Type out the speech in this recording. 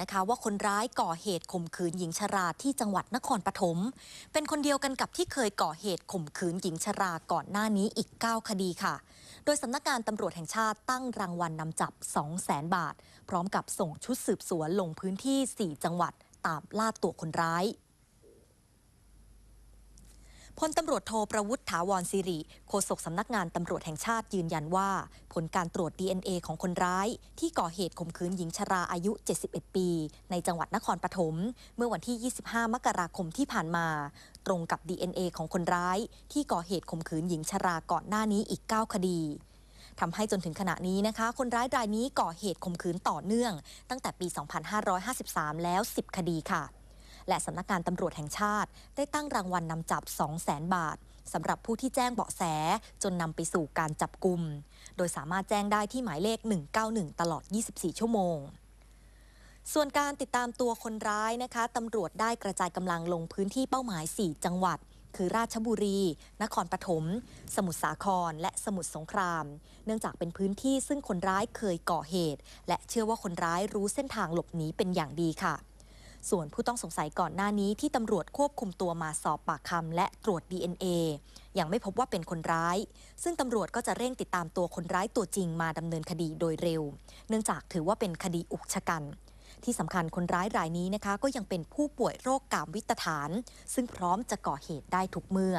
นะคะว่าคนร้ายก่อเหตุข่มขืนหญิงชราที่จังหวัดนครปฐมเป็นคนเดียวกันกับที่เคยก่อเหตุข่มขืนหญิงชราก่อนหน้านี้อีก 9 คดีค่ะ โดยสำนักงานตำรวจแห่งชาติตั้งรางวัลนนำจับ 2 0 0แสนบาท พร้อมกับส่งชุดสืบสวนลงพื้นที่ 4 จังหวัดตามล่าตัวคนร้าย พลตำรวจโทประวุฒิถาวรสิริโฆษกสำนักงานตำรวจแห่งชาติยืนยันว่า ผลการตรวจ DNA ของคนร้าย ที่ก่อเหตุข่มขืนหญิงชราอายุ 71 ปี ในจังหวัดนครปฐมเมื่อวันที่ 25 มกราคมที่ผ่านมา ตรงกับ DNA ของคนร้าย ที่ก่อเหตุข่มขืนหญิงชราก่อนหน้านี้อีก 9 คดีทำให้จนถึงขณะนี้นะคะ คนร้ายรายนี้ก่อเหตุข่มขืนต่อเนื่อง ตั้งแต่ปี 2553 แล้ว 10 คดีค่ะ และสำนักงานตำรวจแห่งชาติ ได้ตั้งรางวัลนนำจับ 2 0 0 0 0 0 บาทสำหรับผู้ที่แจ้งเบาะแสจนนำไปสู่การจับกลุ่ม โดยสามารถแจ้งได้ที่หมายเลข 191 ตลอด 24 ชั่วโมง ส่วนการติดตามตัวคนร้ายนะคะตำรวจได้กระจายกำลังลงพื้นที่เป้าหมาย 4 จังหวัด คือราชบุรี นครปฐม สมุทรสาคร และสมุทรสงคราม เนื่องจากเป็นพื้นที่ซึ่งคนร้ายเคยก่อเหตุ และเชื่อว่าคนร้ายรู้เส้นทางหลบหนีเป็นอย่างดีค่ะ ส่วนผู้ต้องสงสัยก่อนหน้านี้ที่ตำรวจควบคุมตัวมาสอบปากคำและตรวจ DNA ยังไม่พบว่าเป็นคนร้าย ซึ่งตำรวจก็จะเร่งติดตามตัวคนร้ายตัวจริงมาดำเนินคดีโดยเร็ว เนื่องจากถือว่าเป็นคดีอุกชะกัน ที่สำคัญคนร้ายรายนี้นะคะ ก็ยังเป็นผู้ป่วยโรคกามวิตฐาน ซึ่งพร้อมจะก่อเหตุได้ทุกเมื่อ